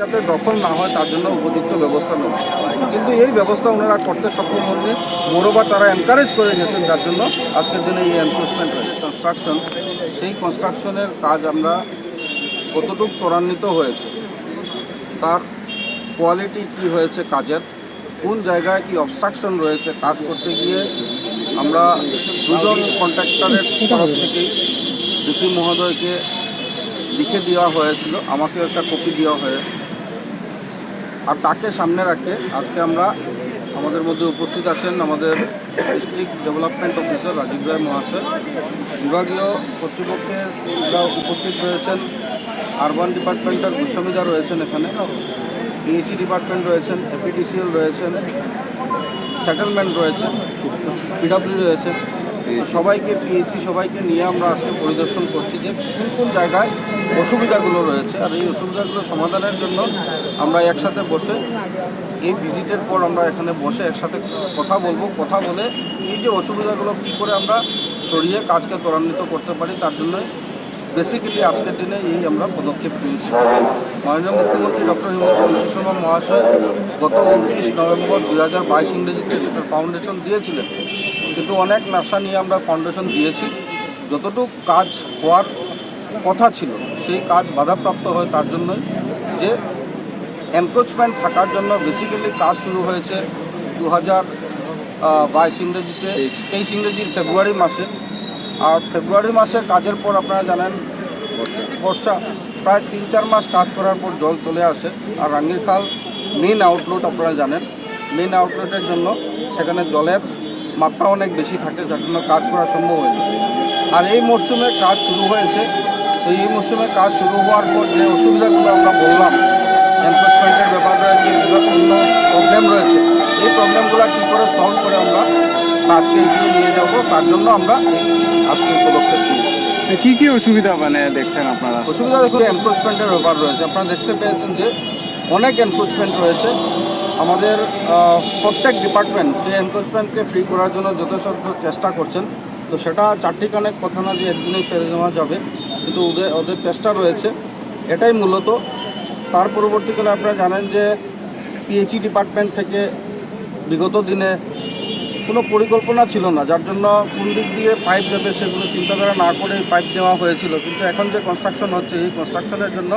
যাতে দখল না হয়, তার জন্য উপযুক্ত ব্যবস্থা নেওয়া কিন্তু এই ব্যবস্থা ওনারা করতে সক্ষম হননি। মোরোবার তারা এনকারেজ করে গেছেন, যার জন্য আজকের দিনে এই এনফোর্সমেন্ট কনস্ট্রাকশন সেই কনস্ট্রাকশনের কাজ আমরা কতটুকু ত্বরান্বিত হয়েছে, তার কোয়ালিটি কি হয়েছে কাজের, কোন জায়গায় কি অবস্ট্রাকশন রয়েছে, কাজ করতে গিয়ে আমরা দুজন কন্ট্রাক্টরের তরফ থেকেই ডিসি মহোদয়কে লিখে দেওয়া হয়েছিল আমাকে একটা কপি দেওয়া হয়ে আর তাকে সামনে রাখে, আজকে আমরা আমাদের মধ্যে উপস্থিত আছেন আমাদের district development officer Rajib Roy মহাশয়। বিভাগীয় কর্তৃপক্ষের উপস্থিত রয়েছেন আরবান ডিপার্টমেন্টের গোস্বামীদা রয়েছেন এখানে পিএইচি ডিপার্টমেন্ট রয়েছেন এপিডিসিএল রয়েছেন সেটেলমেন্ট রয়েছে পিডাব্লিউ রয়েছে সবাইকে পিএইচি সবাইকে নিয়ে আমরা আজকে পরিদর্শন করছি যে কোন কোন জায়গায় অসুবিধাগুলো রয়েছে। আর এই অসুবিধাগুলো সমাধানের জন্য আমরা একসাথে বসে এই ভিজিটের পর আমরা এখানে বসে একসাথে কথা বলব। কথা বলে এই যে অসুবিধাগুলো কী করে আমরা সরিয়ে কাজকে ত্বরান্বিত করতে পারি, তার জন্য বেসিক্যালি আজকের দিনে এই আমরা পদক্ষেপ নিয়েছি। মাননীয় মুখ্যমন্ত্রী ডক্টর হিমন্ত বিশ্ব শর্মা মহাশয় গত উনত্রিশ নভেম্বর দু হাজার বাইশ ইংরেজিতে সেটার ফাউন্ডেশন দিয়েছিলেন কিন্তু অনেক নাসা নিয়ে আমরা ফাউন্ডেশন দিয়েছি। যতটুকু কাজ হওয়ার কথা ছিল, সেই কাজ বাধাপ্রাপ্ত হয় তার জন্যই। যে এনক্রোচমেন্ট থাকার জন্য বেসিক্যালি কাজ শুরু হয়েছে দু হাজার বাইশ ইংরেজিতে, তেইশ ইংরেজির ফেব্রুয়ারি মাসে। আর ফেব্রুয়ারি মাসে কাজের পর আপনারা জানেন, বর্ষা, প্রায় তিন চার মাস কাজ করার পর জল চলে আসে। আর রাঙ্গির খাল মেন আউটলেট আপনারা জানেন। মেন আউটলেটের জন্য সেখানে জলের মাত্রা অনেক বেশি থাকে যার জন্য কাজ করা সম্ভব হয়েছে আর এই মরশুমে কাজ শুরু হয়েছে। তো এই মরশুমে কাজ শুরু হওয়ার পর যে অসুবিধাগুলো আমরা বললাম এনফোর্সমেন্টের ব্যাপার রয়েছে অন্য প্রবলেম রয়েছে। এই প্রবলেমগুলো কী করে সলভ করে আমরা কাজকে এগিয়ে নিয়ে যাব তার জন্য আমরা আজকে পদক্ষেপ নিয়েছি। কি কি অসুবিধা মানে দেখছেন আপনারা? অসুবিধা দেখুন এনক্রোচমেন্টের ব্যাপার রয়েছে। আপনারা দেখতে পেয়েছেন যে অনেক এনক্রোচমেন্ট রয়েছে। আমাদের প্রত্যেক ডিপার্টমেন্ট সেই এনক্রোচমেন্টকে ফ্রি করার জন্য যথেষ্ট চেষ্টা করছেন। তো সেটা চারটি কানেক কথা না যে একদিনে সেরে নেওয়া যাবে, কিন্তু ওদের ওদের চেষ্টা রয়েছে। এটাই মূলত। তার পরবর্তীকালে আপনারা জানেন যে পিএইচই ডিপার্টমেন্ট থেকে বিগত দিনে কোনো পরিকল্পনা ছিল না, যার জন্য কোন দিক দিয়ে পাইপ দেবে সেগুলো চিন্তাধারা না করে পাইপ দেওয়া হয়েছিল। কিন্তু এখন যে কনস্ট্রাকশন হচ্ছে, এই কনস্ট্রাকশনের জন্য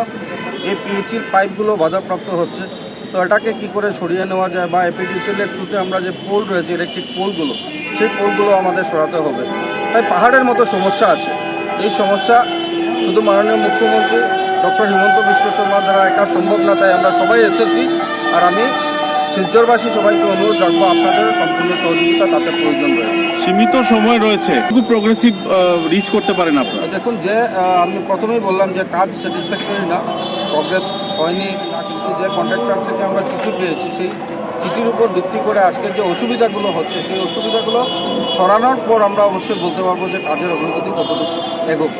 এই পিএইচির পাইপগুলো বাধাপ্রাপ্ত হচ্ছে। তো এটাকে কী করে সরিয়ে নেওয়া যায় বা এপিডিসিএলের থ্রুতে আমরা যে পোল রয়েছে ইলেকট্রিক পোলগুলো সেই পোলগুলো আমাদের সরাতে হবে। তাই পাহাড়ের মতো সমস্যা আছে। এই সমস্যা শুধু মাননীয় মুখ্যমন্ত্রী ডক্টর হিমন্ত বিশ্ব শর্মা দ্বারা একা সম্ভব না, তাই আমরা সবাই এসেছি। আর আমি শিলচরবাসী সবাইকে অনুরোধ রাখব আপনাদের সম্পূর্ণ সহযোগিতা তাতে প্রয়োজন রয়েছে। সীমিত সময় রয়েছে খুব প্রোগ্রেসিভ রিচ করতে পারেন আপনারা। দেখুন যে আমি প্রথমেই বললাম যে কাজ স্যাটিসফ্যাক্টরি না প্রগ্রেস হয়নি কিন্তু যে কন্ট্রাক্টর থেকে আমরা চিঠি পেয়েছি সেই চিঠির উপর ভিত্তি করে আজকের যে অসুবিধাগুলো হচ্ছে সেই অসুবিধাগুলো সরানোর পর আমরা অবশ্যই বলতে পারব যে কাজের অগ্রগতি কতটুকু এগোবে।